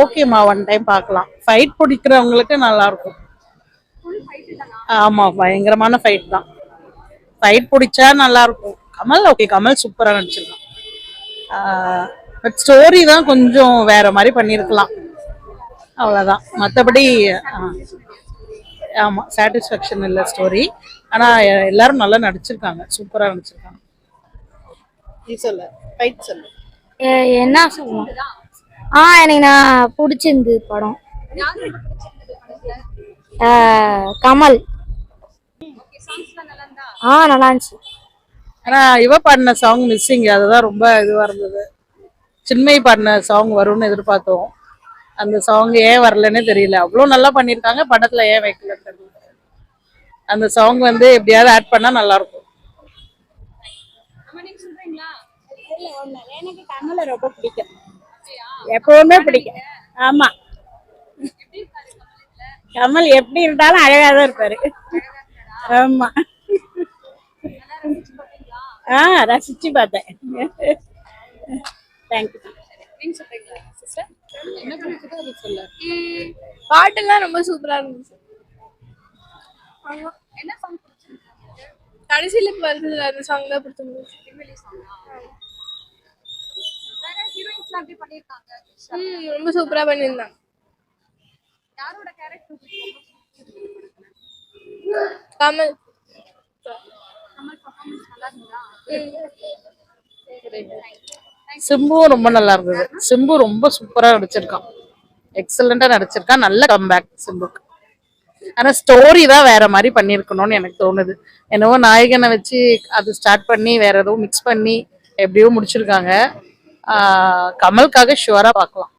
ஓகேம்மா one time பார்க்கலாம். Fight பிடிக்கிறவங்களுக்கு நல்லா இருக்கும் பயங்கரமான ஃபைட் தான். ஃபைட் பிடிச்சா நல்லா இருக்கும் கமல் ஓகே கமல் சூப்பராக நடிச்சிருக்கான். பட் ஸ்டோரி தான் கொஞ்சம் வேற மாதிரி பண்ணியிருக்கலாம். அவ்வளோதான் மற்றபடி ஆமாம் சாட்டிஸ்ஃபேக்ஷன் இல்லை ஸ்டோரி ஆனால் எல்லாரும் நல்லா நடிச்சிருக்காங்க. சூப்பராக நடிச்சிருக்காங்க. நீ சொல்லு ஃபைட் சொல்லு. என்ன சொல்லலாம் ஆ எனக்கு நான் பிடிச்சிருந்து படம். கமல். ஆ நல்லா இருந்துச்சு ஆனா இவ பாடின சாங் மிஸ்ஸிங் அதுதான் ரொம்ப இதுவா இருந்தது. சின்மை பாடின சாங் வரும்னு எதிர்பார்த்தோம். அந்த சாங் ஏன் வரலன்னே தெரியல. அவ்வளோ நல்லா பண்ணியிருக்காங்க படத்துல ஏன் வைக்கல தெரியல. அந்த சாங் வந்து எப்படியாவது ஆட் பண்ணா நல்லா இருக்கும் எனக்கு கமலை ரொம்ப பிடிக்கும். எப்பவுமே பிடிக்கும். ஆமா. கமல் எப்படி இருந்தாலும் அழகா தான் இருப்பாரு. ஆமா. ஆ ரசிச்சு பார்த்தேன். தேங்க்யூ பாட்டெல்லாம் ரொம்ப சூப்பரா இருந்துச்சு. ஆமா. கடைசியில வருது அந்த சாங் தான் பிடிச்சிருந்துச்சு. ம், ரொம்ப சூப்பரா பண்ணியிருந்தாங்க கமல். சிம்புவும் ரொம்ப நல்லா இருந்தது. சிம்பு ரொம்ப சூப்பரா நடிச்சிருக்கான். எக்ஸலண்டா நடிச்சிருக்கான். நல்ல கம்பேக் சிம்புக்கு. ஆனா ஸ்டோரி தான் வேற மாதிரி பண்ணியிருக்கணும்னு எனக்கு தோணுது. என்னவோ நாயகனை வச்சு அது ஸ்டார்ட் பண்ணி வேற எதுவும் மிக்ஸ் பண்ணி எப்படியோ முடிச்சிருக்காங்க. கமலுக்காக ஷுவரா பார்க்கலாம்.